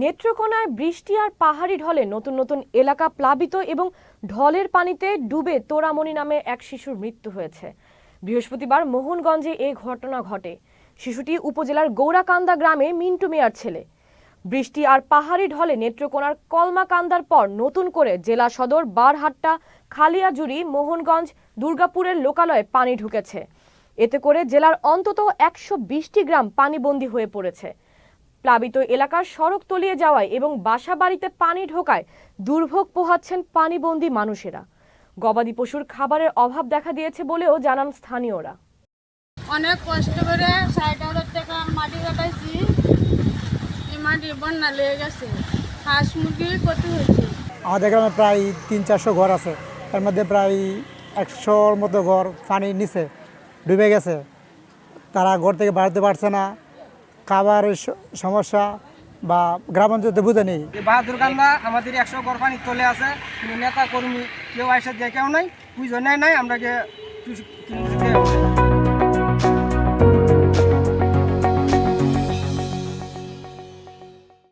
নেত্রকোনায় বৃষ্টি আর পাহাড়ি ঢলে নতুন নতুন এলাকা প্লাবিত এবং ঢলের পানিতে ডুবে তোরামণি নামে এক শিশুর মৃত্যু হয়েছে। বৃহস্পতিবার মোহনগঞ্জে এই ঘটনা ঘটে। শিশুটি উপজেলার গৌরাকান্দা গ্রামে মিন্টু মিয়ার ছেলে। বৃষ্টি আর পাহাড়ি ঢলে নেত্রকোনার কলমাকান্দার পর নতুন করে জেলা সদর বারহাট্টা, খালিয়াজুড়ি, মোহনগঞ্জ, দুর্গাপুরের লোকালয়ে পানি ঢুকেছে। এতে করে জেলার অন্তত একশো বিশটি গ্রাম পানিবন্দী হয়ে পড়েছে। প্লাবিত এলাকার সড়ক তলিয়ে যাওয়ায় এবং বাসা বাড়িতে পানি ঢোকায় দুর্ভোগ পোহাচ্ছেন পানিবন্দী মানুষেরা। গবাদি পশুর খাবারের অভাব দেখা দিয়েছে বলেও জানান স্থানীয়রা। অনেক কষ্ট করে ষাট হাজার টাকা মাটি কাটাইছি। এই মাটি বন্যা লেগে গেছে। হাঁস মুরগির ক্ষতি হয়েছে। আমাদের গ্রামে প্রায় তিন চারশো ঘর আছে। তার মধ্যে প্রায় একশোর মতো ঘর পানির নিচে ডুবে গেছে। তারা ঘর থেকে বাড়তে পারছে না। খাবারের সমস্যা বা গ্রাম অঞ্চলে বুঝে নেই। বাহাদুর কান্দা আমাদের একশো ঘর চলে আছে নেতা কর্মী কেউ আসে যে কেউ নাই বুঝে নেয় নাই, আমরা